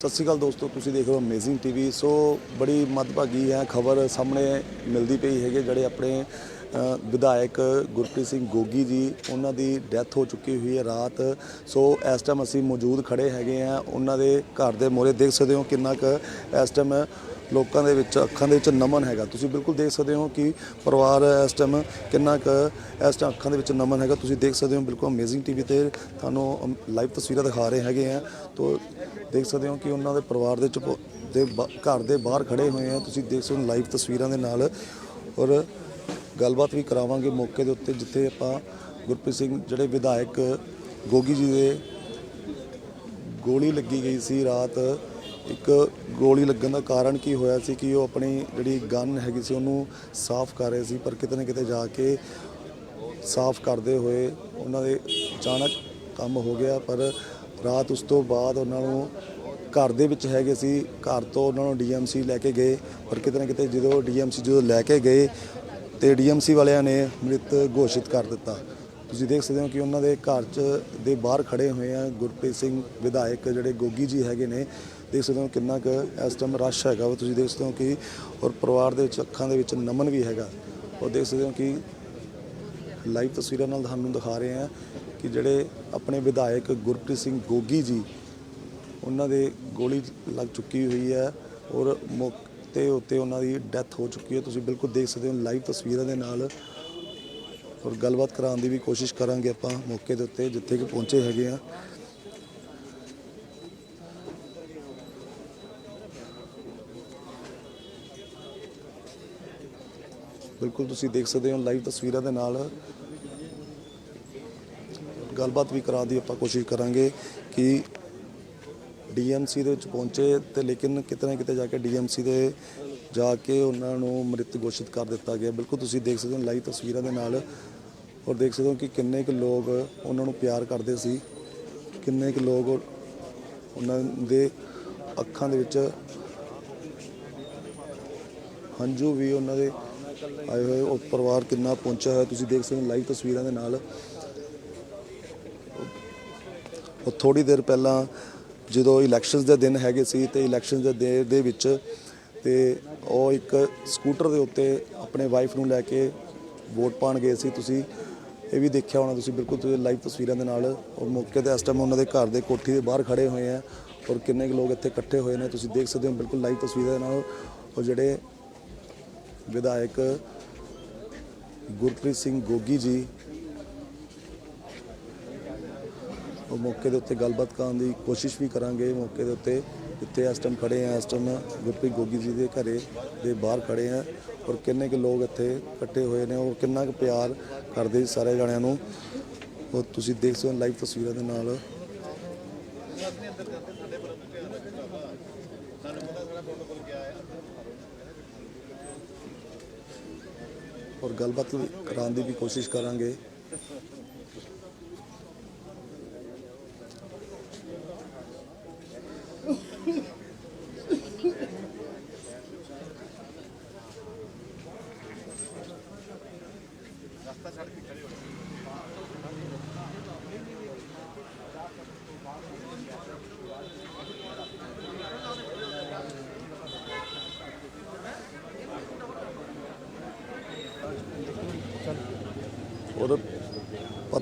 ਸਤਿ ਸ਼੍ਰੀ ਅਕਾਲ ਦੋਸਤੋ, ਤੁਸੀਂ ਦੇਖ ਰਹੇ ਹੋ ਅਮੇਜ਼ਿੰਗ ਟੀਵੀ ਸੋ, ਬੜੀ ਮੱਦਭਾਗੀ ਹੈ ਖਬਰ ਸਾਹਮਣੇ ਮਿਲਦੀ ਪਈ ਹੈਗੇ, ਜਿਹੜੇ ਆਪਣੇ ਵਿਧਾਇਕ ਗੁਰਪ੍ਰੀਤ ਸਿੰਘ ਗੋਗੀ ਜੀ, ਉਹਨਾਂ ਦੀ ਡੈਥ ਹੋ ਚੁੱਕੀ ਹੋਈ ਹੈ ਰਾਤ। ਸੋ, ਇਸ ਟਾਈਮ ਅਸੀਂ ਮੌਜੂਦ ਖੜੇ ਹੈਗੇ ਆ ਉਹਨਾਂ ਦੇ ਘਰ ਦੇ ਮੋਰੇ ਦੇਖ ਸਕਦੇ ਹੋ ਕਿੰਨਾ ਕੁ ਇਸ ਟਾਈਮ ਲੋਕਾਂ ਦੇ ਵਿੱਚ, ਅੱਖਾਂ ਦੇ ਵਿੱਚ ਨਮਨ ਹੈਗਾ। ਤੁਸੀਂ ਬਿਲਕੁਲ ਦੇਖ ਸਕਦੇ ਹੋ ਕਿ ਪਰਿਵਾਰ ਇਸ ਟਾਈਮ ਕਿੰਨਾ ਕੁ ਇਸ ਟਾਈਮ ਅੱਖਾਂ ਦੇ ਵਿੱਚ ਨਮਨ ਹੈਗਾ। ਤੁਸੀਂ ਦੇਖ ਸਕਦੇ ਹੋ ਬਿਲਕੁਲ ਅਮੇਜ਼ਿੰਗ ਟੀਵੀ ਤੇ ਤੁਹਾਨੂੰ ਲਾਈਵ ਤਸਵੀਰਾਂ ਦਿਖਾ ਰਹੇ ਹੈਗੇ ਆ। ਤੋ ਦੇਖ ਸਕਦੇ ਹੋ ਕਿ ਉਹਨਾਂ ਦੇ ਪਰਿਵਾਰ ਦੇ ਚ ਦੇ ਬਾ- ਘਰ ਦੇ ਬਾਹਰ ਖੜੇ ਹੋਏ ਆ। ਤੁਸੀਂ ਦੇਖ ਸਕਦੇ ਹੋ ਲਾਈਵ ਤਸਵੀਰਾਂ ਦੇ ਨਾਲ ਔਰ ਗੱਲਬਾਤ ਵੀ ਕਰਾਵਾਂਗੇ ਮੌਕੇ ਦੇ ਉੱਤੇ, ਜਿੱਥੇ ਆਪਾਂ ਗੁਰਪ੍ਰੀਤ ਸਿੰਘ, ਜਿਹੜੇ ਵਿਧਾਇਕ ਗੋਗੀ ਜੀ ਦੇ ਗੋਲੀ ਲੱਗੀ ਗਈ ਸੀ ਰਾਤ। ਇੱਕ ਗੋਲੀ ਲੱਗਣ ਦਾ ਕਾਰਨ ਕੀ ਹੋਇਆ ਸੀ ਕਿ ਉਹ ਆਪਣੀ ਜਿਹੜੀ ਗਨ ਹੈਗੀ ਸੀ ਉਹਨੂੰ ਸਾਫ਼ ਕਰ ਰਹੇ ਸੀ, ਪਰ ਕਿਤੇ ਨਾ ਕਿਤੇ ਜਾ ਕੇ ਸਾਫ਼ ਕਰਦੇ ਹੋਏ ਉਹਨਾਂ ਦੇ ਅਚਾਨਕ ਕੰਮ ਹੋ ਗਿਆ, ਪਰ ਰਾਤ ਉਸ ਤੋਂ ਬਾਅਦ ਉਹਨਾਂ ਨੂੰ ਘਰ ਦੇ ਵਿੱਚ ਹੈਗੇ ਸੀ, ਘਰ ਤੋਂ ਉਹਨਾਂ ਨੂੰ ਡੀਐਮਸੀ ਲੈ ਕੇ ਗਏ, ਪਰ ਕਿਤੇ ਨਾ ਕਿਤੇ ਜਦੋਂ ਡੀਐਮਸੀ ਜਦੋਂ ਲੈ ਕੇ ਗਏ ਤੇ ਡੀਐਮਸੀ ਵਾਲਿਆਂ ਨੇ ਮ੍ਰਿਤ ਘੋਸ਼ਿਤ ਕਰ ਦਿੱਤਾ। ਤੁਸੀਂ ਦੇਖ ਸਕਦੇ ਹੋ ਕਿ ਉਹਨਾਂ ਦੇ ਘਰ 'ਚ ਦੇ ਬਾਹਰ ਖੜੇ ਹੋਏ ਆ ਗੁਰਪ੍ਰੀਤ ਸਿੰਘ, ਵਿਧਾਇਕ ਜਿਹੜੇ ਗੋਗੀ ਜੀ ਹੈਗੇ ਨੇ ਦੇਖ ਸਕਦੇ ਹੋ ਕਿੰਨਾ ਕੁ ਇਸ ਟਾਈਮ ਰਸ਼ ਹੈਗਾ ਵਾ। ਤੁਸੀਂ ਦੇਖ ਸਕਦੇ ਹੋ ਕਿ ਔਰ ਪਰਿਵਾਰ ਦੇ ਵਿੱਚ ਅੱਖਾਂ ਦੇ ਵਿੱਚ ਨਮਨ ਵੀ ਹੈਗਾ। ਔਰ ਦੇਖ ਸਕਦੇ ਹੋ ਕਿ ਲਾਈਵ ਤਸਵੀਰਾਂ ਨਾਲ ਤੁਹਾਨੂੰ ਦਿਖਾ ਰਹੇ ਹਾਂ ਕਿ ਜਿਹੜੇ ਆਪਣੇ ਵਿਧਾਇਕ ਗੁਰਪ੍ਰੀਤ ਸਿੰਘ ਗੋਗੀ ਜੀ, ਉਹਨਾਂ ਦੇ ਗੋਲੀ ਲੱਗ ਚੁੱਕੀ ਹੋਈ ਹੈ ਔਰ ਮੌਕੇ ਉੱਤੇ ਉਹਨਾਂ ਦੀ ਡੈਥ ਹੋ ਚੁੱਕੀ ਹੈ। ਤੁਸੀਂ ਬਿਲਕੁਲ ਦੇਖ ਸਕਦੇ ਹੋ ਲਾਈਵ ਤਸਵੀਰਾਂ ਦੇ ਨਾਲ। ਔਰ ਗੱਲਬਾਤ ਕਰਾਉਣ ਦੀ ਵੀ ਕੋਸ਼ਿਸ਼ ਕਰਾਂਗੇ ਆਪਾਂ ਮੌਕੇ ਦੇ ਉੱਤੇ, ਜਿੱਥੇ ਕਿ ਪਹੁੰਚੇ ਹੈਗੇ ਆ ਬਿਲਕੁਲ ਤੁਸੀਂ ਦੇਖ ਸਕਦੇ ਹੋ ਲਾਈਵ ਤਸਵੀਰਾਂ ਦੇ ਨਾਲ ਗੱਲਬਾਤ ਵੀ ਕਰਾ ਦੀ ਆਪਾਂ ਕੋਸ਼ਿਸ਼ ਕਰਾਂਗੇ ਕਿ ਡੀਐਮਸੀ ਦੇ ਵਿੱਚ ਪਹੁੰਚੇ ਤੇ ਲੇਕਿਨ ਕਿਤੇ ਨਾ ਕਿਤੇ ਜਾ ਕੇ ਡੀਐਮਸੀ ਦੇ ਜਾ ਕੇ ਉਹਨਾਂ ਨੂੰ ਮ੍ਰਿਤ ਘੋਸ਼ਿਤ ਕਰ ਦਿੱਤਾ ਗਿਆ। ਬਿਲਕੁਲ ਤੁਸੀਂ ਦੇਖ ਸਕਦੇ ਹੋ ਲਾਈਵ ਤਸਵੀਰਾਂ ਦੇ ਨਾਲ ਔਰ ਦੇਖ ਸਕਦੇ ਹੋ ਕਿ ਕਿੰਨੇ ਕੁ ਲੋਕ ਉਹਨਾਂ ਨੂੰ ਪਿਆਰ ਕਰਦੇ ਸੀ, ਕਿੰਨੇ ਕੁ ਲੋਕ ਉਹਨਾਂ ਦੇ ਅੱਖਾਂ ਦੇ ਵਿੱਚ ਹੰਝੂ ਵੀ ਉਹਨਾਂ ਦੇ ਆਏ ਹੋਏ ਉਹ ਪਰਿਵਾਰ ਕਿੰਨਾ ਪਹੁੰਚਿਆ ਹੋਇਆ, ਤੁਸੀਂ ਦੇਖ ਸਕਦੇ ਹੋ ਲਾਈਵ ਤਸਵੀਰਾਂ ਦੇ ਨਾਲ। ਉਹ ਥੋੜੀ ਦੇਰ ਪਹਿਲਾਂ ਜਦੋਂ ਇਲੈਕਸ਼ਨਸ ਦੇ ਦਿਨ ਹੈਗੇ ਸੀ ਤੇ ਇਲੈਕਸ਼ਨਸ ਦੇ ਦੇ ਦੇ ਵਿੱਚ ਤੇ ਉਹ ਇੱਕ ਸਕੂਟਰ ਦੇ ਉੱਤੇ ਆਪਣੇ ਵਾਈਫ ਨੂੰ ਲੈ ਕੇ ਵੋਟ ਪਾਣ ਗਏ ਸੀ। ਤੁਸੀਂ ਇਹ ਵੀ ਦੇਖਿਆ ਹੋਣਾ, ਤੁਸੀਂ ਬਿਲਕੁਲ ਤੁਸੀਂ ਲਾਈਵ ਤਸਵੀਰਾਂ ਦੇ ਨਾਲ। ਔਰ ਮੌਕੇ ਤੇ ਇਸ ਟਾਈਮ ਉਹਨਾਂ ਦੇ ਘਰ ਦੇ ਕੋਠੀ ਦੇ ਬਾਹਰ ਖੜੇ ਹੋਏ ਆ ਔਰ ਕਿੰਨੇ ਕੁ ਲੋਕ ਇੱਥੇ ਇਕੱਠੇ ਹੋਏ ਨੇ, ਤੁਸੀਂ ਦੇਖ ਸਕਦੇ ਹੋ ਬਿਲਕੁਲ ਲਾਈਵ ਤਸਵੀਰਾਂ ਦੇ ਨਾਲ। ਉਹ ਜਿਹੜੇ ਵਿਧਾਇਕ ਗੁਰਪ੍ਰੀਤ ਸਿੰਘ ਗੋਗੀ ਜੀ ਉਹ ਮੌਕੇ ਦੇ ਉੱਤੇ ਗੱਲਬਾਤ ਕਰਨ ਦੀ ਕੋਸ਼ਿਸ਼ ਵੀ ਕਰਾਂਗੇ। ਮੌਕੇ ਦੇ ਉੱਤੇ ਜਿੱਥੇ ਇਸ ਟਾਈਮ ਖੜੇ ਆ, ਇਸ ਟਾਈਮ ਗੁਰਪ੍ਰੀਤ ਗੋਗੀ ਜੀ ਦੇ ਘਰੇ ਦੇ ਬਾਹਰ ਖੜੇ ਆ ਔਰ ਕਿੰਨੇ ਕੁ ਲੋਕ ਇੱਥੇ ਇਕੱਠੇ ਹੋਏ ਨੇ, ਉਹ ਕਿੰਨਾ ਕੁ ਪਿਆਰ ਕਰਦੇ ਸੀ ਸਾਰੇ ਜਣਿਆਂ ਨੂੰ। ਉਹ ਤੁਸੀਂ ਦੇਖ ਸਕਦੇ ਹੋ ਲਾਈਵ ਤਸਵੀਰਾਂ ਦੇ ਨਾਲ। ਔਰ ਗੱਲਬਾਤ ਵੀ ਕਰਾਉਣ ਦੀ ਵੀ ਕੋਸ਼ਿਸ਼ ਕਰਾਂਗੇ।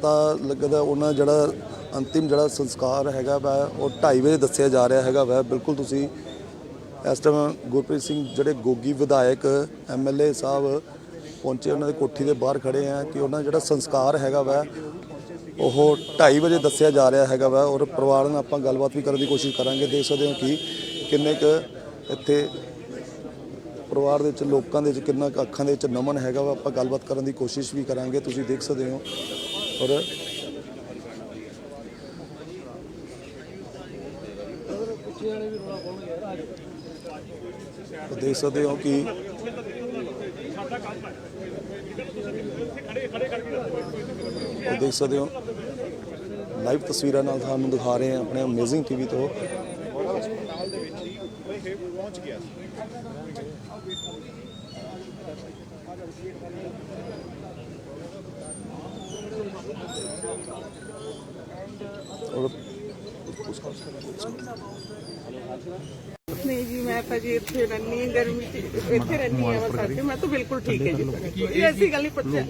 ਪਤਾ ਲੱਗਦਾ ਉਹਨਾਂ ਜਿਹੜਾ ਅੰਤਿਮ ਜਿਹੜਾ ਸੰਸਕਾਰ ਹੈਗਾ ਵਾ, ਉਹ 2:30 ਵਜੇ ਦੱਸਿਆ ਜਾ ਰਿਹਾ ਹੈਗਾ ਵਾ। ਬਿਲਕੁਲ ਤੁਸੀਂ ਇਸ ਟਾਈਮ ਗੁਰਪ੍ਰੀਤ ਸਿੰਘ ਜਿਹੜੇ ਗੋਗੀ ਵਿਧਾਇਕ ਐਮਐਲਏ ਸਾਹਿਬ ਪਹੁੰਚੇ, ਉਹਨਾਂ ਦੇ ਕੋਠੀ ਦੇ ਬਾਹਰ ਖੜੇ ਆ ਕਿ ਉਹਨਾਂ ਦਾ ਜਿਹੜਾ ਸੰਸਕਾਰ ਹੈਗਾ ਵਾ, ਉਹ 2:30 ਵਜੇ ਦੱਸਿਆ ਜਾ ਰਿਹਾ ਹੈਗਾ ਵਾ ਔਰ ਪਰਿਵਾਰ ਨਾਲ ਆਪਾਂ ਗੱਲਬਾਤ ਵੀ ਕਰਨ ਦੀ ਕੋਸ਼ਿਸ਼ ਕਰਾਂਗੇ। ਦੇਖ ਸਕਦੇ ਹੋ ਕਿ ਕਿੰਨੇ ਕੁ ਇੱਥੇ ਪਰਿਵਾਰ ਦੇ ਵਿੱਚ, ਲੋਕਾਂ ਦੇ ਵਿੱਚ ਕਿੰਨਾ ਕੁ ਅੱਖਾਂ ਦੇ ਵਿੱਚ ਨਮਨ ਹੈਗਾ ਵਾ। ਆਪਾਂ ਗੱਲਬਾਤ ਕਰਨ ਦੀ ਕੋਸ਼ਿਸ਼ ਵੀ ਕਰਾਂਗੇ। ਤੁਸੀਂ ਦੇਖ ਸਕਦੇ ਹੋ ਔਰ ਦੇਖ ਸਕਦੇ ਹੋ ਕਿ ਦੇਖ ਸਕਦੇ ਹੋ। ਲਾਈਵ ਤਸਵੀਰਾਂ ਨਾਲ ਤੁਹਾਨੂੰ ਦਿਖਾ ਰਹੇ ਹਾਂ, ਆਪਣੇ ਅਮੇਜ਼ਿੰਗ ਟੀਵੀ ਤੋਂ ਹਸਪਤਾਲ ਦੇ ਵਿੱਚ ਹੀ ਇਹ ਪਹੁੰਚ ਗਿਆ ਸੀ ਔਰ ਉਸ ਉਸ ਨਹੀਂ ਜੀ ਮੈਂ ਤਾਂ ਜੀ ਇੱਥੇ ਰਹਿੰਦੀ ਹਾਂ ਗਰਮੀ ਚ ਇੱਥੇ ਰਹਿੰਦੀ ਹਾਂ ਬਸ ਅੱਜ। ਮੈਂ ਤਾਂ ਬਿਲਕੁਲ ਠੀਕ ਹੈ ਜੀ। ਇਹ ਐਸੀ ਗੱਲ ਨਹੀਂ ਪੁੱਛਿਆ।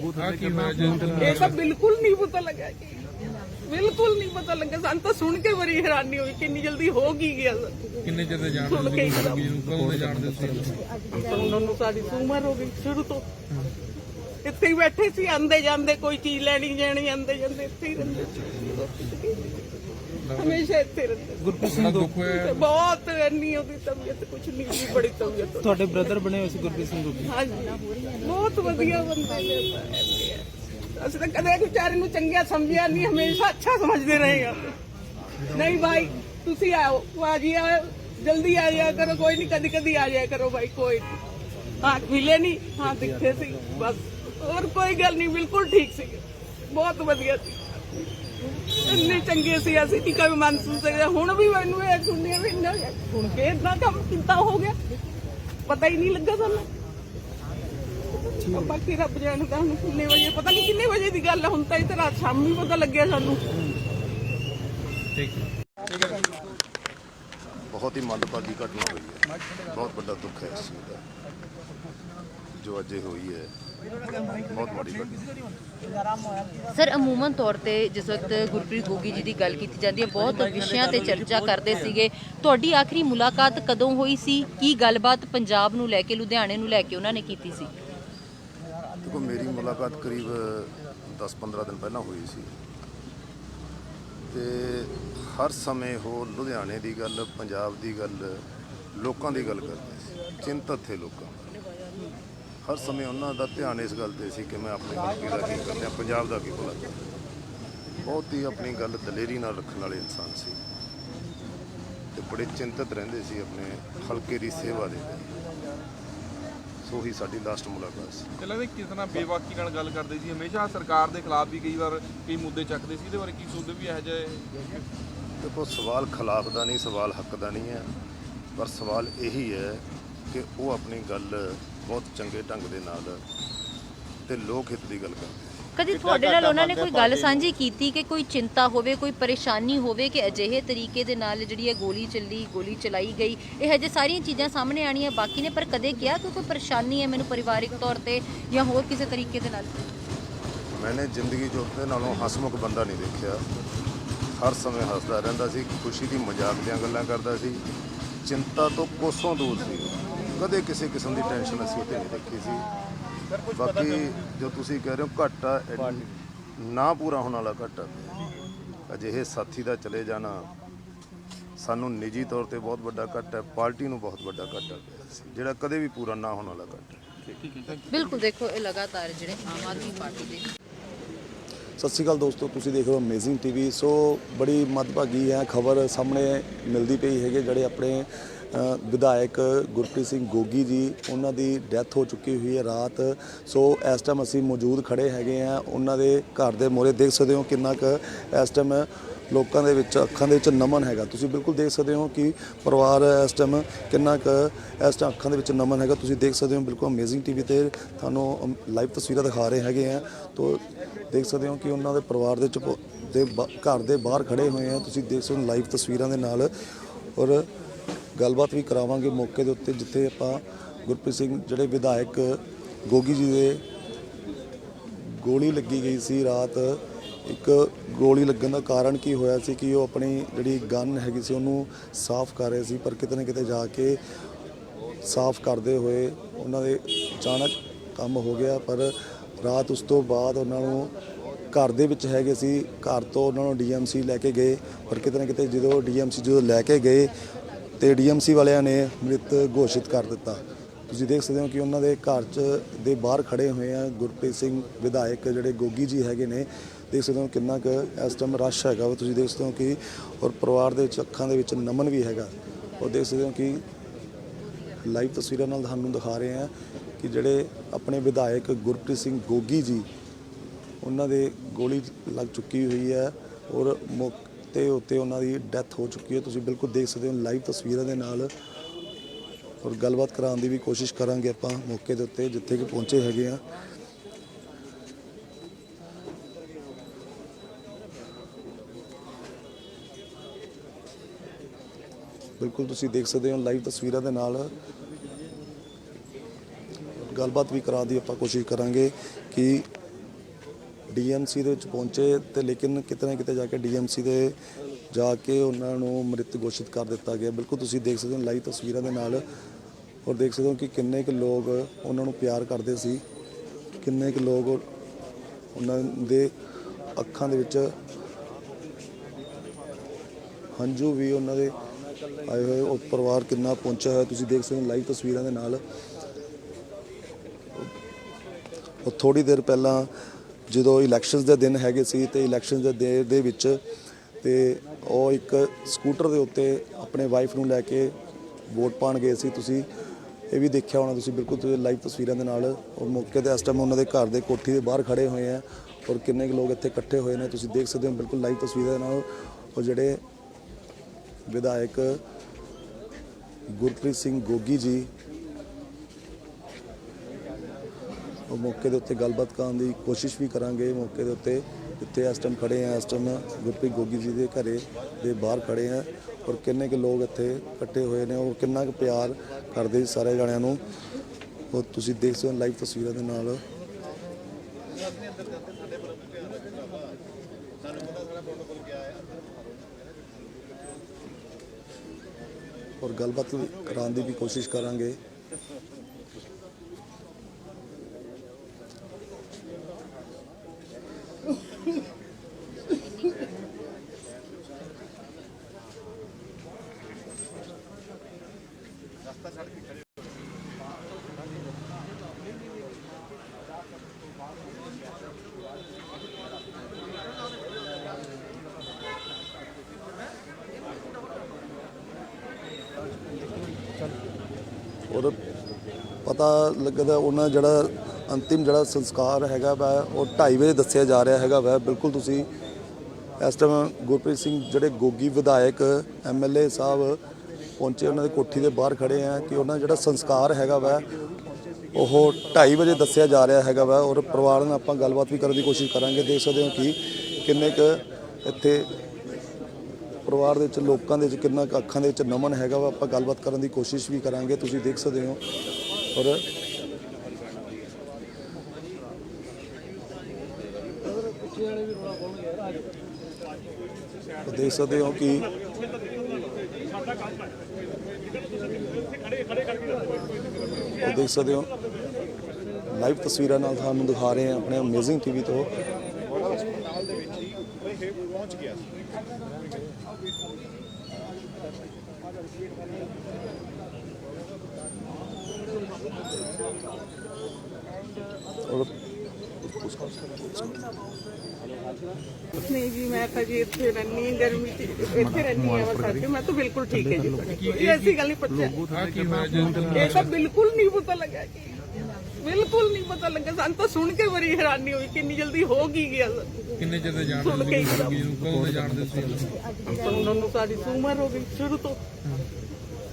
ਇਹ ਤਾਂ ਬਿਲਕੁਲ ਨਹੀਂ ਪਤਾ ਲੱਗਾ ਜੀ ਬਿਲਕੁਲ ਨਹੀਂ ਪਤਾ ਲੱਗਾ। ਸਾਨੂੰ ਤਾਂ ਸੁਣ ਕੇ ਬੜੀ ਹੈਰਾਨੀ ਹੋਈ ਕਿੰਨੀ ਜਲਦੀ ਹੋ ਕੀ ਗਿਆ ਕਿੰਨੇ ਚਿਰ ਦੇ ਜਾਣਦੇ ਹੀ ਕਦੋਂ ਦੇ ਜਾਣਦੇ ਸੀ ਉਹਨਾਂ ਨੂੰ ਸਾਡੀ ਉਮਰ ਹੋ ਗਈ ਸ਼ੁਰੂ ਤੋਂ। ਇੱਥੇ ਹੀ ਬੈਠੇ ਸੀ ਆਂਦੇ ਜਾਂਦੇ ਕੋਈ ਚੀਜ਼ ਲੈਣੀ ਜਾਣੀ ਆਂਦੇ ਜਾਂਦੇ ਇੱਥੇ ਹੀ ਰਹਿੰਦੇ ਸੀ ਹਮੇਸ਼ਾ ਇੱਥੇ ਰਹਿੰਦੇ ਸੀ। ਗੁਰਪ੍ਰੀਤ ਸਿੰਘ ਦੁੱਖ ਹੋਇਆ ਤੇ ਬਹੁਤ ਇੰਨੀ ਉਹਦੀ ਤਬੀਅਤ ਕੁਝ ਨਹੀਂ ਸੀ ਬੜੀ ਤਬੀਅਤ ਤੁਹਾਡੇ ਬ੍ਰਦਰ ਬਣੇ ਹੋਏ ਸੀ ਗੁਰਪ੍ਰੀਤ ਸਿੰਘ ਗੁੱਗੀ ਹਾਂਜੀ ਬਹੁਤ ਵਧੀਆ ਬੰਦਾ ਤਾਂ। ਅਸੀਂ ਤਾਂ ਕਦੇ ਵਿਚਾਰੇ ਨੂੰ ਚੰਗਿਆ ਸਮਝਿਆ ਨਹੀਂ ਹਮੇਸ਼ਾ ਅੱਛਾ ਸਮਝਦੇ ਰਹੇ ਹਾਂ ਨਹੀਂ ਭਾਈ ਤੁਸੀਂ ਆਓ ਬਾਜੀ ਆਓ ਜਲਦੀ ਆ ਜਾਇਆ ਕਰੋ ਕੋਈ ਨਹੀਂ ਕਦੀ ਕਦੀ ਆ ਜਾਇਆ ਕਰੋ ਭਾਈ ਕੋਈ ਨੀ। ਹਾਂ ਮਿਲੇ ਨਹੀਂ ਹਾਂ ਦਿਖੇ ਸੀ ਬਸ ਹੋਰ ਕੋਈ ਗੱਲ ਨਹੀਂ, ਬਿਲਕੁਲ ਠੀਕ ਸੀ। ਬਹੁਤ ਵਧੀਆ ਸੀ। ਇੰਨੇ ਚੰਗੇ ਸੀ ਅਸੀਂ ਨਹੀਂ ਕਦੇ ਮੰਨ ਸਕਦੇ ਹੁਣ ਵੀ ਮੈਨੂੰ ਇਹ ਸੁਣਿਆ ਵੀ ਇੰਨਾ ਹੁਣ ਕੇ ਇਦਾਂ ਕੰਮ ਕੀਤਾ ਹੋ ਗਿਆ। ਪਤਾ ਹੀ ਨਹੀਂ ਲੱਗਾ ਸਾਨੂੰ। ਬਾਕੀ ਰੱਬ ਜਾਣਦਾ ਹੁਣ ਕਿੰਨੇ ਵਜੇ, ਪਤਾ ਨਹੀਂ ਕਿੰਨੇ ਵਜੇ ਦੀ ਗੱਲ ਹੁਣ ਤਾਂ ਇਹ ਤਾਂ ਰਾਤ ਸ਼ਾਮੀ ਪਤਾ ਲੱਗਿਆ ਸਾਨੂੰ। ਬਹੁਤ ਹੀ ਮੰਦਭਾਗੀ ਘਟਨਾ ਹੋਈ ਹੈ। ਬਹੁਤ ਵੱਡਾ ਦੁੱਖ ਹੈ ਇਸ ਚੀਜ਼ ਦਾ। ਜੋ ਅੱਜ ਇਹ ਹੋਈ ਹੈ ਬਹੁਤ ਘਟਨਾ ਸਰ ਅਮੂਮਨ ਤੌਰ ਤੇ ਜਿਸ ਵਕਤ ਗੁਰਪ੍ਰੀਤ ਗੋਗੀ ਜੀ ਦੀ ਗੱਲ ਕੀਤੀ ਜਾਂਦੀ ਹੈ ਬਹੁਤ ਵਿਸ਼ਿਆਂ ਤੇ ਚਰਚਾ ਕਰਦੇ ਸੀਗੇ। ਤੁਹਾਡੀ ਆਖਰੀ ਮੁਲਾਕਾਤ ਕਦੋਂ ਹੋਈ ਸੀ? ਕੀ ਗੱਲਬਾਤ ਪੰਜਾਬ ਨੂੰ ਲੈ ਕੇ ਲੁਧਿਆਣੇ ਨੂੰ ਲੈ ਕੇ ਉਹਨਾਂ ਨੇ ਕੀਤੀ ਸੀ? ਦੇਖੋ ਮੇਰੀ ਮੁਲਾਕਾਤ ਕਰੀਬ 10-15 ਦਿਨ ਪਹਿਲਾਂ ਹੋਈ ਸੀ। ਤੇ ਹਰ ਸਮੇਂ ਉਹ ਲੁਧਿਆਣੇ ਦੀ ਗੱਲ ਪੰਜਾਬ ਦੀ ਗੱਲ ਲੋਕਾਂ ਦੀ ਗੱਲ ਕਰਦੇ ਸੀ। ਚਿੰਤਤ ਥੇ ਲੋਕਾਂ। ਹਰ ਸਮੇਂ ਉਹਨਾਂ ਦਾ ਧਿਆਨ ਇਸ ਗੱਲ ਤੇ ਸੀ ਕਿ ਮੈਂ ਆਪਣੇ ਹਲਕੇ ਦਾ ਕੀ ਕਰਦਾ ਪੰਜਾਬ ਦਾ ਕੀ ਭਲਾ ਕਰਦਾ ਬਹੁਤ ਹੀ ਆਪਣੀ ਗੱਲ ਦਲੇਰੀ ਨਾਲ ਰੱਖਣ ਵਾਲੇ ਇਨਸਾਨ ਸੀ। ਤੇ ਬੜੇ ਚਿੰਤਤ ਰਹਿੰਦੇ ਸੀ ਆਪਣੇ ਹਲਕੇ ਦੀ ਸੇਵਾ ਦੇ ਲਈ ਸੋ ਹੀ ਸਾਡੀ ਲਾਸਟ ਮੁਲਾਕਾਤ ਸੀ। ਤੇ ਲੱਗਦਾ ਕਿਸ ਤਰ੍ਹਾਂ ਬੇਵਾਕੀ ਨਾਲ ਗੱਲ ਕਰਦੇ ਸੀ? ਹਮੇਸ਼ਾ ਸਰਕਾਰ ਦੇ ਖਿਲਾਫ ਵੀ ਕਈ ਵਾਰ ਕਈ ਮੁੱਦੇ ਚੱਕਦੇ ਸੀ। ਇਹਦੇ ਬਾਰੇ ਕੀ ਸੋਚਦੇ ਵੀ ਇਹੋ ਜਿਹੇ ਦੇਖੋ ਸਵਾਲ ਖਿਲਾਫ ਦਾ ਨਹੀਂ ਸਵਾਲ ਹੱਕ ਦਾ ਨਹੀਂ ਹੈ। ਪਰ ਸਵਾਲ ਇਹੀ ਹੈ ਕਿ ਉਹ ਆਪਣੀ ਗੱਲ ਬਹੁਤ ਚੰਗੇ ਢੰਗ ਦੇ ਨਾਲ ਤੇ ਲੋਕ ਹਿੱਤ ਦੀ ਗੱਲ ਕਰਦੇ ਸੀ ਕਦੀ ਤੁਹਾਡੇ ਨਾਲ ਉਹਨਾਂ ਨੇ ਕੋਈ ਗੱਲ ਸਾਂਝੀ ਕੀਤੀ ਕਿ ਕੋਈ ਚਿੰਤਾ ਹੋਵੇ ਕੋਈ ਪਰੇਸ਼ਾਨੀ ਹੋਵੇ ਕਿ ਅਜਿਹੇ ਤਰੀਕੇ ਦੇ ਨਾਲ ਜਿਹੜੀ ਹੈ ਗੋਲੀ ਚੱਲੀ ਗੋਲੀ ਚਲਾਈ ਗਈ ਇਹ ਹਜੇ ਸਾਰੀਆਂ ਚੀਜ਼ਾਂ ਸਾਹਮਣੇ ਆਣੀਆਂ ਬਾਕੀ ਨੇ ਪਰ ਕਦੇ ਕਿਹਾ ਕਿ ਕੋਈ ਪਰੇਸ਼ਾਨੀ ਹੈ ਮੈਨੂੰ ਪਰਿਵਾਰਿਕ ਤੌਰ ਤੇ ਜਾਂ ਹੋਰ ਕਿਸੇ ਤਰੀਕੇ ਦੇ ਨਾਲ? ਮੈंने ਜ਼ਿੰਦਗੀ 'ਚ ਉਹਦੇ ਨਾਲੋਂ ਹਸਮੁਖ ਬੰਦਾ ਨਹੀਂ ਦੇਖਿਆ। ਹਰ ਸਮੇਂ ਹੱਸਦਾ ਰਹਿੰਦਾ ਸੀ ਖੁਸ਼ੀ ਦੀ ਮਜ਼ਾਕ ਦੀਆਂ ਗੱਲਾਂ ਕਰਦਾ ਸੀ। ਚਿੰਤਾ ਤੋਂ ਕੋਸੋਂ ਦੂਰ ਸੀ। ਕਦੇ ਕਿਸੇ ਕਿਸਮ ਦੀ ਟੈਨਸ਼ਨ ਅਸੀਂ ਉੱਤੇ ਨਹੀਂ ਦੇਖੀ ਸੀ। ਬਾਕੀ ਜੋ ਤੁਸੀਂ ਕਹਿ ਰਹੇ ਹੋ ਘਾਟਾ ਨਾ ਪੂਰਾ ਹੋਣ ਵਾਲਾ ਘਾਟਾ ਅਜਿਹੇ ਸਾਥੀ ਦਾ ਚਲੇ ਜਾਣਾ ਸਾਨੂੰ ਨਿੱਜੀ ਤੌਰ ਤੇ ਬਹੁਤ ਵੱਡਾ ਘਾਟਾ ਹੈ ਪਾਰਟੀ ਨੂੰ ਬਹੁਤ ਵੱਡਾ ਘਾਟਾ ਸੀ ਜਿਹੜਾ ਕਦੇ ਵੀ ਪੂਰਾ ਨਾ ਹੋਣ ਵਾਲਾ ਘਾਟਾ ਹੈ ਬਿਲਕੁਲ ਦੇਖੋ ਇਹ ਲਗਾਤਾਰ ਜਿਹੜੇ ਆਮ ਆਦਮੀ ਪਾਰਟੀ ਦੇ। ਸਤਿ ਸ਼੍ਰੀ ਅਕਾਲ ਦੋਸਤੋ ਤੁਸੀਂ ਦੇਖ ਰਹੇ ਹੋ ਅਮੇਜ਼ਿੰਗ ਟੀਵੀ ਸੋ ਬੜੀ ਮੱਦਭਾਗੀ ਹੈ ਖਬਰ ਸਾਹਮਣੇ ਮਿਲਦੀ ਪਈ ਹੈਗੀ ਜਿਹੜੇ ਆਪਣੇ ਵਿਧਾਇਕ ਗੁਰਪ੍ਰੀਤ ਸਿੰਘ ਗੋਗੀ ਜੀ, ਉਹਨਾਂ ਦੀ ਡੈਥ ਹੋ ਚੁੱਕੀ ਹੋਈ ਹੈ ਰਾਤ। ਸੋ ਇਸ ਟਾਈਮ ਅਸੀਂ ਮੌਜੂਦ ਖੜੇ ਹੈਗੇ ਆ ਉਹਨਾਂ ਦੇ ਘਰ ਦੇ ਮੋਰੇ ਦੇਖ ਸਕਦੇ ਹੋ ਕਿੰਨਾ ਕੁ ਇਸ ਟਾਈਮ ਲੋਕਾਂ ਦੇ ਵਿੱਚ ਅੱਖਾਂ ਦੇ ਵਿੱਚ ਨਮਨ ਹੈਗਾ। ਤੁਸੀਂ ਬਿਲਕੁਲ ਦੇਖ ਸਕਦੇ ਹੋ ਕਿ ਪਰਿਵਾਰ ਇਸ ਟਾਈਮ ਕਿੰਨਾ ਕੁ ਇਸ ਟਾਈਮ ਅੱਖਾਂ ਦੇ ਵਿੱਚ ਨਮਨ ਹੈਗਾ। ਤੁਸੀਂ ਦੇਖ ਸਕਦੇ ਹੋ ਬਿਲਕੁਲ ਅਮੇਜ਼ਿੰਗ ਟੀਵੀ ਤੇ ਤੁਹਾਨੂੰ ਲਾਈਵ ਤਸਵੀਰਾਂ ਦਿਖਾ ਰਹੇ ਹੈਗੇ ਆ ਤੋ ਦੇਖ ਸਕਦੇ ਹੋ ਕਿ ਉਹਨਾਂ ਦੇ ਪਰਿਵਾਰ ਦੇ ਚ ਦੇ ਬਾ- ਘਰ ਦੇ ਬਾਹਰ ਖੜੇ ਹੋਏ ਆ ਤੁਸੀਂ ਦੇਖ ਸਕਦੇ ਹੋ ਲਾਈਵ ਤਸਵੀਰਾਂ ਦੇ ਨਾਲ। ਔਰ ਗੱਲਬਾਤ ਵੀ ਕਰਾਵਾਂਗੇ ਮੌਕੇ ਦੇ ਉੱਤੇ, ਜਿੱਥੇ ਆਪਾਂ ਗੁਰਪ੍ਰੀਤ ਸਿੰਘ ਜਿਹੜੇ ਵਿਧਾਇਕ ਗੋਗੀ ਜੀ ਦੇ ਗੋਲੀ ਲੱਗੀ ਗਈ ਸੀ ਰਾਤ। ਇੱਕ ਗੋਲੀ ਲੱਗਣ ਦਾ ਕਾਰਨ ਕੀ ਹੋਇਆ ਸੀ ਕਿ ਉਹ ਆਪਣੀ ਜਿਹੜੀ ਗਨ ਹੈਗੀ ਸੀ ਉਹਨੂੰ ਸਾਫ਼ ਕਰ ਰਹੇ ਸੀ, ਪਰ ਕਿਤੇ ਨਾ ਕਿਤੇ ਜਾ ਕੇ ਸਾਫ਼ ਕਰਦੇ ਹੋਏ ਉਹਨਾਂ ਦੇ ਅਚਾਨਕ ਕੰਮ ਹੋ ਗਿਆ, ਪਰ ਰਾਤ ਉਸ ਤੋਂ ਬਾਅਦ ਉਹਨਾਂ ਨੂੰ ਘਰ ਦੇ ਵਿੱਚ ਹੈਗੇ ਸੀ, ਘਰ ਤੋਂ ਉਹਨਾਂ ਨੂੰ ਡੀਐਮਸੀ ਲੈ ਕੇ ਗਏ, ਪਰ ਕਿਤੇ ਨਾ ਕਿਤੇ ਜਦੋਂ ਡੀਐਮਸੀ ਜਦੋਂ ਲੈ ਕੇ ਗਏ ਤੇ ਡੀਐਮਸੀ ਵਾਲਿਆਂ ਨੇ ਮ੍ਰਿਤ ਘੋਸ਼ਿਤ ਕਰ ਦਿੱਤਾ। ਤੁਸੀਂ ਦੇਖ ਸਕਦੇ ਹੋ ਕਿ ਉਹਨਾਂ ਦੇ ਘਰ 'ਚ ਦੇ ਬਾਹਰ ਖੜੇ ਹੋਏ ਆ ਗੁਰਪ੍ਰੀਤ ਸਿੰਘ, ਵਿਧਾਇਕ ਜਿਹੜੇ ਗੋਗੀ ਜੀ ਹੈਗੇ ਨੇ। ਦੇਖ ਸਕਦੇ ਹੋ ਕਿੰਨਾ ਕੁ ਇਸ ਟਾਈਮ ਰਸ਼ ਹੈਗਾ ਵਾ। ਤੁਸੀਂ ਦੇਖ ਸਕਦੇ ਹੋ ਕਿ ਔਰ ਪਰਿਵਾਰ ਦੇ ਵਿੱਚ ਅੱਖਾਂ ਦੇ ਵਿੱਚ ਨਮਨ ਵੀ ਹੈਗਾ। ਔਰ ਦੇਖ ਸਕਦੇ ਹੋ ਕਿ ਲਾਈਵ ਤਸਵੀਰਾਂ ਨਾਲ ਤੁਹਾਨੂੰ ਦਿਖਾ ਰਹੇ ਹਾਂ ਕਿ ਜਿਹੜੇ ਆਪਣੇ ਵਿਧਾਇਕ ਗੁਰਪ੍ਰੀਤ ਸਿੰਘ ਗੋਗੀ ਜੀ, ਉਹਨਾਂ ਦੇ ਗੋਲੀ ਲੱਗ ਚੁੱਕੀ ਹੋਈ ਹੈ। ਔਰ ਮੌਕੇ ਉੱਤੇ ਉਹਨਾਂ ਦੀ ਡੈਥ ਹੋ ਚੁੱਕੀ ਹੈ। ਤੁਸੀਂ ਬਿਲਕੁਲ ਦੇਖ ਸਕਦੇ ਹੋ, ਲਾਈਵ ਤਸਵੀਰਾਂ ਦੇ ਨਾਲ। ਔਰ ਗੱਲਬਾਤ ਕਰਾਉਣ ਦੀ ਵੀ ਕੋਸ਼ਿਸ਼ ਕਰਾਂਗੇ ਆਪਾਂ ਮੌਕੇ ਦੇ ਉੱਤੇ, ਜਿੱਥੇ ਕਿ ਪਹੁੰਚੇ ਹੈਗੇ ਆ। ਬਿਲਕੁਲ ਤੁਸੀਂ ਦੇਖ ਸਕਦੇ ਹੋ, ਲਾਈਵ ਤਸਵੀਰਾਂ ਦੇ ਨਾਲ। ਗੱਲਬਾਤ ਵੀ ਕਰਾ ਦੀ ਆਪਾਂ ਕੋਸ਼ਿਸ਼ ਕਰਾਂਗੇ ਕਿ ਡੀਐਮਸੀ ਦੇ ਵਿੱਚ ਪਹੁੰਚੇ ਤੇ ਲੇਕਿਨ ਕਿਤੇ ਨਾ ਕਿਤੇ ਜਾ ਕੇ ਡੀਐਮਸੀ ਦੇ ਜਾ ਕੇ ਉਹਨਾਂ ਨੂੰ ਮ੍ਰਿਤ ਘੋਸ਼ਿਤ ਕਰ ਦਿੱਤਾ ਗਿਆ। ਬਿਲਕੁਲ ਤੁਸੀਂ ਦੇਖ ਸਕਦੇ ਹੋ, ਲਾਈਵ ਤਸਵੀਰਾਂ ਦੇ ਨਾਲ ਔਰ ਦੇਖ ਸਕਦੇ ਹੋ ਕਿ ਕਿੰਨੇ ਕੁ ਲੋਕ ਉਹਨਾਂ ਨੂੰ ਪਿਆਰ ਕਰਦੇ ਸੀ, ਕਿੰਨੇ ਕੁ ਲੋਕ ਉਹਨਾਂ ਦੇ ਅੱਖਾਂ ਦੇ ਵਿੱਚ ਹੰਝੂ ਵੀ ਉਹਨਾਂ ਦੇ ਆਏ ਹੋਏ ਉਹ ਪਰਿਵਾਰ ਕਿੰਨਾ ਪਹੁੰਚਿਆ ਹੋਇਆ। ਤੁਸੀਂ ਦੇਖ ਸਕਦੇ ਹੋ, ਲਾਈਵ ਤਸਵੀਰਾਂ ਦੇ ਨਾਲ ਉਹ ਥੋੜੀ ਦੇਰ ਪਹਿਲਾਂ ਜਦੋਂ ਇਲੈਕਸ਼ਨਸ ਦੇ ਦਿਨ ਹੈਗੇ ਸੀ ਤੇ ਇਲੈਕਸ਼ਨਸ ਦੇ ਦੇ ਦੇ ਵਿੱਚ ਤੇ ਉਹ ਇੱਕ ਸਕੂਟਰ ਦੇ ਉੱਤੇ ਆਪਣੇ ਵਾਈਫ ਨੂੰ ਲੈ ਕੇ ਵੋਟ ਪਾਣ ਗਏ ਸੀ। ਤੁਸੀਂ ਇਹ ਵੀ ਦੇਖਿਆ ਹੋਣਾ, ਤੁਸੀਂ ਬਿਲਕੁਲ ਤੁਸੀਂ ਲਾਈਵ ਤਸਵੀਰਾਂ ਦੇ ਨਾਲ ਉਹ ਮੌਕੇ ਤੇ ਇਸ ਟਾਈਮ ਉਹਨਾਂ ਦੇ ਘਰ ਦੇ ਕੋਠੀ ਦੇ ਬਾਹਰ ਖੜੇ ਹੋਏ ਆ ਔਰ ਕਿੰਨੇ ਕੁ ਲੋਕ ਇੱਥੇ ਇਕੱਠੇ ਹੋਏ ਨੇ। ਤੁਸੀਂ ਦੇਖ ਸਕਦੇ ਹੋ ਬਿਲਕੁਲ ਲਾਈਵ ਤਸਵੀਰਾਂ ਦੇ ਨਾਲ ਉਹ ਜਿਹੜੇ ਵਿਧਾਇਕ ਗੁਰਪ੍ਰੀਤ ਸਿੰਘ ਗੋਗੀ ਜੀ ਉਹ ਮੌਕੇ ਦੇ ਉੱਤੇ ਗੱਲਬਾਤ ਕਰਨ ਦੀ ਕੋਸ਼ਿਸ਼ ਵੀ ਕਰਾਂਗੇ। ਮੌਕੇ ਦੇ ਉੱਤੇ ਇੱਥੇ ਇਸ ਟਾਈਮ ਖੜੇ ਆ ਇਸ ਟਾਈਮ ਗੁਰਪ੍ਰੀਤ ਗੋਗੀ ਜੀ ਦੇ ਘਰੇ ਦੇ ਬਾਹਰ ਖੜੇ ਆ ਔਰ ਕਿੰਨੇ ਕੁ ਲੋਕ ਇੱਥੇ ਇਕੱਠੇ ਹੋਏ ਨੇ ਔਰ ਕਿੰਨਾ ਕੁ ਪਿਆਰ ਕਰਦੇ ਸਾਰੇ ਜਣਿਆਂ ਨੂੰ। ਉਹ ਤੁਸੀਂ ਦੇਖ ਸਕਦੇ ਹੋ ਲਾਈਵ ਤਸਵੀਰਾਂ ਦੇ ਨਾਲ। ਔਰ ਗੱਲਬਾਤ ਕਰਾਉਣ ਦੀ ਵੀ ਕੋਸ਼ਿਸ਼ ਕਰਾਂਗੇ। ਔਰ ਪਤਾ ਲੱਗਦਾ ਉਹਨਾਂ ਜਿਹੜਾ ਅੰਤਿਮ ਜਿਹੜਾ ਸੰਸਕਾਰ ਹੈਗਾ ਵਾ, ਉਹ 2:30 ਵਜੇ ਦੱਸਿਆ ਜਾ ਰਿਹਾ ਹੈਗਾ ਵਾ। ਬਿਲਕੁਲ ਤੁਸੀਂ ਇਸ ਟਾਈਮ ਗੁਰਪ੍ਰੀਤ ਸਿੰਘ ਜਿਹੜੇ ਗੋਗੀ ਵਿਧਾਇਕ ਐਮਐਲਏ ਸਾਹਿਬ ਪਹੁੰਚੇ, ਉਹਨਾਂ ਦੇ ਕੋਠੀ ਦੇ ਬਾਹਰ ਖੜੇ ਆ ਕਿ ਉਹਨਾਂ ਜਿਹੜਾ ਸੰਸਕਾਰ ਹੈਗਾ ਵਾ, ਉਹ 2:30 ਵਜੇ ਦੱਸਿਆ ਜਾ ਰਿਹਾ ਹੈਗਾ ਵਾ। ਔਰ ਪਰਿਵਾਰ ਨਾਲ ਆਪਾਂ ਗੱਲਬਾਤ ਵੀ ਕਰਨ ਦੀ ਕੋਸ਼ਿਸ਼ ਕਰਾਂਗੇ। ਦੇਖ ਸਕਦੇ ਹੋ ਕਿ ਕਿੰਨੇ ਕੁ ਇੱਥੇ ਪਰਿਵਾਰ ਦੇ ਵਿੱਚ, ਲੋਕਾਂ ਦੇ ਵਿੱਚ ਕਿੰਨਾ ਕੁ ਅੱਖਾਂ ਦੇ ਵਿੱਚ ਨਮਨ ਹੈਗਾ ਵਾ, ਆਪਾਂ ਗੱਲਬਾਤ ਕਰਨ ਦੀ ਕੋਸ਼ਿਸ਼ ਵੀ ਕਰਾਂਗੇ, ਤੁਸੀਂ ਦੇਖ ਸਕਦੇ ਹੋ। ਔਰ ਦੇਖ ਸਕਦੇ ਹੋ ਕਿ ਦੇਖ ਸਕਦੇ ਹੋ ਲਾਈਵ ਤਸਵੀਰਾਂ ਨਾਲ ਤੁਹਾਨੂੰ ਦਿਖਾ ਰਹੇ ਹਾਂ, ਆਪਣੇ ਅਮੇਜ਼ਿੰਗ ਟੀਵੀ ਤੋਂ। ਹਸਪਤਾਲ ਦੇ ਵਿੱਚ ਹੀ ਇਹ ਪਹੁੰਚ ਗਿਆ ਸੀ ਔਰ ਨਹੀਂ ਜੀ ਮੈਂ ਤਾਂ ਜੀ ਇੱਥੇ ਰਹਿਣੀ ਗਰਮੀ ਚ ਇੱਥੇ ਰਹਿਣੀ ਆ ਬਸ ਅੱਜ ਮੈਂ ਤਾਂ ਬਿਲਕੁਲ ਠੀਕ ਹੈ ਜੀ ਇਹ ਐਸੀ ਗੱਲ ਨਹੀਂ ਪੱਚਾ ਆ ਕੀ ਹੋਇਆ ਜੀ ਇਹ ਤਾਂ ਬਿਲਕੁਲ ਨਹੀਂ ਪਤਾ ਲੱਗਾ ਕਿ ਬਿਲਕੁਲ ਨਹੀਂ ਪਤਾ ਲੱਗਾ। ਸਾਨੂੰ ਤਾਂ ਸੁਣ ਕੇ ਬੜੀ ਹੈਰਾਨੀ ਹੋਈ ਕਿੰਨੀ ਜਲਦੀ ਹੋ ਕੀ ਗਿਆ ਸਾਨੂੰ। ਕਿੰਨੇ ਚਿਰ ਦੇ ਜਾਣਦੇ ਸੁਣ ਕੇ ਹੀ ਸੀ ਨੂੰ ਕਦੋਂ ਦੇ ਜਾਣਦੇ ਸੀ ਉਹਨਾਂ ਨੂੰ ਸਾਡੀ ਉਮਰ ਹੋ ਗਈ ਸ਼ੁਰੂ ਤੋਂ।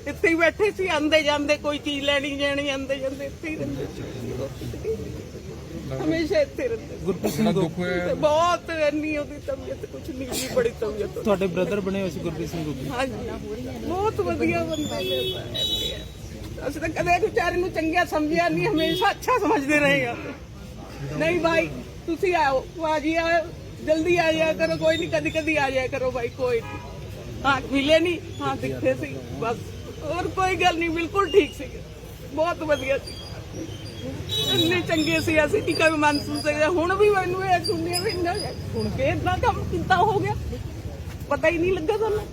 ਇੱਥੇ ਹੀ ਬੈਠੇ ਸੀ ਆਂਦੇ ਜਾਂਦੇ ਕੋਈ ਚੀਜ਼ ਲੈਣੀ ਜਾਣੀ ਆਂਦੇ ਜਾਂਦੇ ਇੱਥੇ ਹੀ ਰਹਿੰਦੇ ਹਮੇਸ਼ਾ ਇੱਥੇ ਰਹਿੰਦੇ। ਗੁਰਪ੍ਰੀਤ ਸਿੰਘ ਦੁੱਖ ਹੋਇਆ। ਤੇ ਬਹੁਤ ਇੰਨੀ ਉਹਦੀ ਤਬੀਅਤ ਕੁਝ ਨਹੀਂ ਜੀ ਬੜੀ ਤਬੀਅਤ। ਤੁਹਾਡੇ ਬ੍ਰਦਰ ਬਣੇ ਹੋਏ ਸੀ ਗੁਰਪ੍ਰੀਤ ਸਿੰਘ ਗੁੱਗੀ ਹਾਂਜੀ ਬਹੁਤ ਵਧੀਆ ਬੰਦੇ ਨੇ। ਅਸੀਂ ਤਾਂ ਕਦੇ ਵਿਚਾਰੇ ਨੂੰ ਚੰਗਿਆ ਸਮਝਿਆ ਨਹੀਂ, ਹਮੇਸ਼ਾ ਅੱਛਾ ਸਮਝਦੇ ਰਹੇ ਹਾਂ ਨਹੀਂ ਭਾਈ ਤੁਸੀਂ ਆਓ ਬਾਜੀ ਆਓ ਜਲਦੀ ਆ ਜਾਇਆ ਕਰੋ, ਕੋਈ ਨਹੀਂ ਕਦੀ ਕਦੀ ਆ ਜਾਇਆ ਕਰੋ ਭਾਈ ਕੋਈ ਨਹੀਂ। ਹਾਂ ਮਿਲੇ ਨਹੀਂ ਹਾਂ ਦਿਖੇ ਸੀ, ਬਸ। ਹੋਰ ਕੋਈ ਗੱਲ ਨਹੀਂ, ਬਿਲਕੁਲ ਠੀਕ ਸੀ। ਬਹੁਤ ਵਧੀਆ ਸੀ। ਇੰਨੇ ਚੰਗੇ ਸੀ ਅਸੀਂ ਟਿਕਾ ਵੀ ਮੰਨ ਸਕਦੇ ਹੁਣ ਵੀ ਮੈਨੂੰ ਇਹ ਸੁਣਨੇ ਵੀ ਇੰਨਾ ਹੁਣ ਕੇ ਇਦਾਂ ਕੰਮ ਕਿੱਦਾਂ ਹੋ ਗਿਆ। ਪਤਾ ਹੀ ਨਹੀਂ ਲੱਗਾ ਸਾਨੂੰ।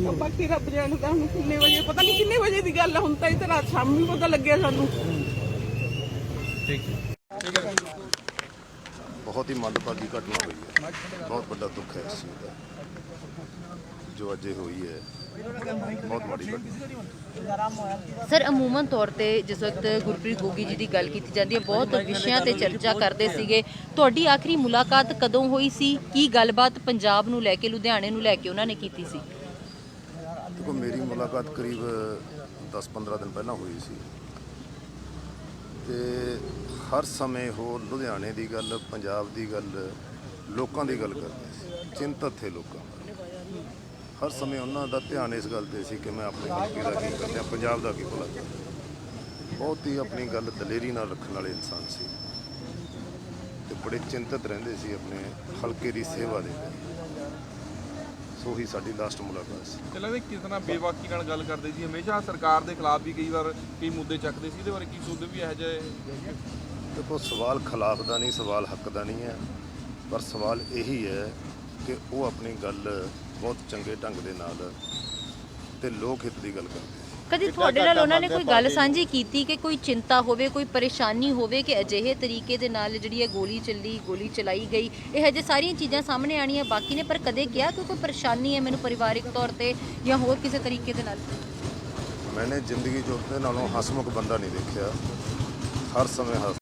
ਬਾਕੀ ਰੱਬ ਜਾਣਦਾ ਹੁਣ ਕਿੰਨੇ ਵਜੇ ਪਤਾ ਨਹੀਂ ਕਿੰਨੇ ਵਜੇ ਦੀ ਗੱਲ ਆ ਹੁਣ ਤਾਂ ਇਹ ਤਾਂ ਰਾਤ ਸ਼ਾਮੀ ਪਤਾ ਲੱਗਿਆ ਸਾਨੂੰ। ਠੀਕ ਹੈ। ਬਹੁਤ ਹੀ ਮੰਦਭਾਗੀ ਘਟਨਾ ਹੋਈ ਹੈ। ਬਹੁਤ ਵੱਡਾ ਦੁੱਖ ਹੈ ਇਸ ਚੀਜ਼ ਦਾ ਜੋ ਅੱਜ ਇਹ ਹੋਈ ਹੈ। ਬਹੁਤ ਵੱਡੀ ਘਟਨਾ। ਸਰ ਅਮੂਮਨ ਤੌਰ ਤੇ ਜਿਸ ਵਕਤ ਗੁਰਪ੍ਰੀਤ ਗੋਗੀ ਜੀ ਦੀ ਗੱਲ ਕੀਤੀ ਜਾਂਦੀ ਹੈ ਬਹੁਤ ਵਿਸ਼ਿਆਂ ਤੇ ਚਰਚਾ ਕਰਦੇ ਸੀਗੇ। ਤੁਹਾਡੀ ਆਖਰੀ ਮੁਲਾਕਾਤ ਕਦੋਂ ਹੋਈ ਸੀ? ਕੀ ਗੱਲਬਾਤ ਪੰਜਾਬ ਨੂੰ ਲੈ ਕੇ ਲੁਧਿਆਣੇ ਨੂੰ ਲੈ ਕੇ ਉਹਨਾਂ ਨੇ ਕੀਤੀ ਸੀ? ਦੇਖੋ, ਮੇਰੀ ਮੁਲਾਕਾਤ ਕਰੀਬ 10-15 ਦਿਨ ਪਹਿਲਾਂ ਹੋਈ ਸੀ। ਤੇ ਹਰ ਸਮੇਂ ਉਹ ਲੁਧਿਆਣੇ ਦੀ ਗੱਲ, ਪੰਜਾਬ ਦੀ ਗੱਲ, ਲੋਕਾਂ ਦੀ ਗੱਲ ਕਰਦੇ ਸੀ, ਚਿੰਤਤ ਥੇ ਲੋਕਾਂ ਹਰ ਸਮੇਂ ਉਹਨਾਂ ਦਾ ਧਿਆਨ ਇਸ ਗੱਲ ਤੇ ਸੀ ਕਿ ਮੈਂ ਆਪਣੇ ਹਲਕੇ ਦਾ ਕੀ ਕਰਦਾ ਪੰਜਾਬ ਦਾ ਕੀ ਭਲਾ ਬਹੁਤ ਹੀ ਆਪਣੀ ਗੱਲ ਦਲੇਰੀ ਨਾਲ ਰੱਖਣ ਵਾਲੇ ਇਨਸਾਨ ਸੀ। ਤੇ ਬੜੇ ਚਿੰਤਤ ਰਹਿੰਦੇ ਸੀ ਆਪਣੇ ਹਲਕੇ ਦੀ ਸੇਵਾ ਦੇ ਸੋ ਹੀ ਸਾਡੀ ਲਾਸਟ ਮੁਲਾਕਾਤ ਸੀ। ਤੇ ਲੱਗਦਾ ਕਿਸ ਤਰ੍ਹਾਂ ਬੇਵਾਕੀ ਨਾਲ ਗੱਲ ਕਰਦੇ ਸੀ? ਹਮੇਸ਼ਾ ਸਰਕਾਰ ਦੇ ਖਿਲਾਫ ਵੀ ਕਈ ਵਾਰ ਕਈ ਮੁੱਦੇ ਚੱਕਦੇ ਸੀ ਇਹਦੇ ਬਾਰੇ ਕੀ ਸੋਚਦੇ ਵੀ ਇਹੋ ਜਿਹੇ ਦੇਖੋ ਸਵਾਲ ਖਿਲਾਫ ਦਾ ਨਹੀਂ ਸਵਾਲ ਹੱਕ ਦਾ ਨਹੀਂ ਹੈ। ਪਰ ਸਵਾਲ ਇਹੀ ਹੈ ਕਿ ਉਹ ਆਪਣੀ ਗੱਲ ਬਹੁਤ ਚੰਗੇ ਢੰਗ ਦੇ ਨਾਲ ਤੇ ਲੋਕ ਹਿੱਤ ਦੀ ਗੱਲ ਕਰਦੇ ਕਦੀ ਤੁਹਾਡੇ ਨਾਲ ਉਹਨਾਂ ਨੇ ਕੋਈ ਗੱਲ ਸਾਂਝੀ ਕੀਤੀ ਕਿ ਕੋਈ ਚਿੰਤਾ ਹੋਵੇ ਕੋਈ ਪਰੇਸ਼ਾਨੀ ਹੋਵੇ ਕਿ ਅਜਿਹੇ ਤਰੀਕੇ ਦੇ ਨਾਲ ਜਿਹੜੀ ਹੈ ਗੋਲੀ ਚੱਲੀ ਗੋਲੀ ਚਲਾਈ ਗਈ ਇਹ ਹਜੇ ਸਾਰੀਆਂ ਚੀਜ਼ਾਂ ਸਾਹਮਣੇ ਆਣੀਆਂ ਬਾਕੀ ਨੇ ਪਰ ਕਦੇ ਕਿਹਾ ਕਿ ਕੋਈ ਪਰੇਸ਼ਾਨੀ ਹੈ ਮੈਨੂੰ ਪਰਿਵਾਰਿਕ ਤੌਰ ਤੇ ਜਾਂ ਹੋਰ ਕਿਸੇ ਤਰੀਕੇ ਦੇ ਨਾਲ? ਮੈਨੇ ਜ਼ਿੰਦਗੀ 'ਚ ਉਹਦੇ ਨਾਲੋਂ ਹਸਮੁਖ ਬੰਦਾ ਨਹੀਂ ਦੇਖਿਆ। ਹਰ ਸਮੇਂ ਹੱਸ